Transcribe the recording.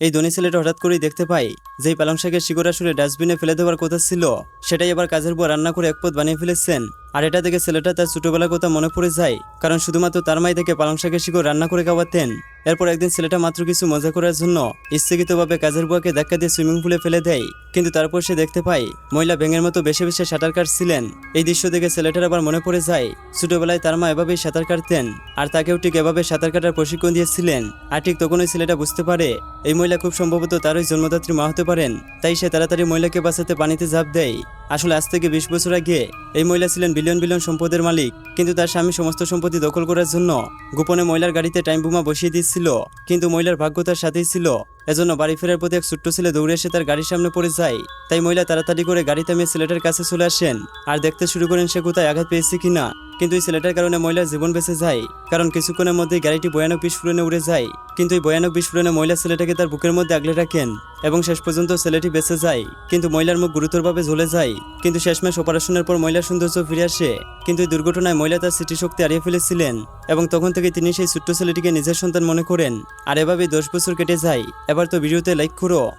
এই ধনী ছেলেটা হঠাৎ করেই দেখতে পাই যেই পালং শাকের শিকড় আসলে ডাস্টবিনে ফেলে দেওয়ার কথা ছিল, সেটাই আবার কাজের পর রান্না করে এক পথ বানিয়ে ফেলেছেন। আর এটা দেখে ছেলেটা তার ছোটবেলার কথা মনে পড়ে যায়, কারণ শুধুমাত্র তার মাই থেকে পালং শাকের শিকড় রান্না করে খাওয়াতেন। এরপর একদিন ছেলেটা মাত্র কিছু মজা করার জন্য ইচ্ছাকৃতভাবে কাজের বুয়াকে ধাক্কা দিয়ে সুইমিং পুলে ফেলে দেয়। কিন্তু তারপর সে দেখতে পায়, মহিলা ব্যাঙের মতো বেশি বেশি সাঁতার কাটছিলেন। এই দৃশ্য দেখে ছেলেটার আবার মনে পড়ে যায়, ছোটবেলায় তার মা এভাবেই সাঁতার কাটতেন, আর তাকেও ঠিক এভাবে সাঁতার কাটার প্রশিক্ষণ দিয়েছিলেন। আর ঠিক তখনই ছেলেটা বুঝতে পারে, এই মহিলা খুব সম্ভবত তারই জন্মদাত্রী মা হতে পারেন, তাই সে তাড়াতাড়ি মহিলাকে বাঁচাতে পানিতে ঝাঁপ দেয়। আসলে আজ থেকে বিশ বছর আগে এই মহিলা ছিলেন বিলিয়ন বিলিয়ন সম্পদের মালিক, কিন্তু তার স্বামী সমস্ত সম্পত্তি দখল করার জন্য গোপনে মহিলার গাড়িতে টাইম বোমা বসিয়ে দিচ্ছিল, কিন্তু মহিলার ভাগ্য তার সাথেই ছিল। এজন্য বাড়ি ফেরার পথে এক ছোট্ট ছেলে দৌড়ে এসে তার গাড়ির সামনে পড়ে যায়। তাই মহিলা তাড়াতাড়ি করে গাড়ি থামিয়ে ছেলেটার কাছে চলে আসেন। আর দেখতে শুরু করেন সে কোথায় আঘাত পেয়েছে কিনা। কিন্তু এই ছেলেটার কারণে মহিলার জীবন বেঁচে যায়, কারণ কিছুক্ষণের মধ্যে গাড়িটি ভয়ানক বিস্ফোরণে উড়ে যায়। কিন্তু এই ভয়ানক বিস্ফোরণে মহিলা ছেলেটাকে তার বুকের মধ্যে আগলে রাখেন। এবং শেষ পর্যন্ত ছেলেটি বেঁচে যায়। কিন্তু মহিলার মুখ গুরুতরভাবে ঝুলে যায়। কিন্তু শেষমেশ অপারেশনের পর মহিলার সৌন্দর্য ফিরে আসে। কিন্তু এই দুর্ঘটনায় মহিলা তার স্মৃতিশক্তি হারিয়ে ফেলেছিলেন এবং তখন থেকে তিনি সেই ছোট্ট ছেলেটিকে নিজের সন্তান মনে করেন। আর এভাবেই দশ বছর কেটে যায়। এবার তো ভিডিওতে লাইক করো।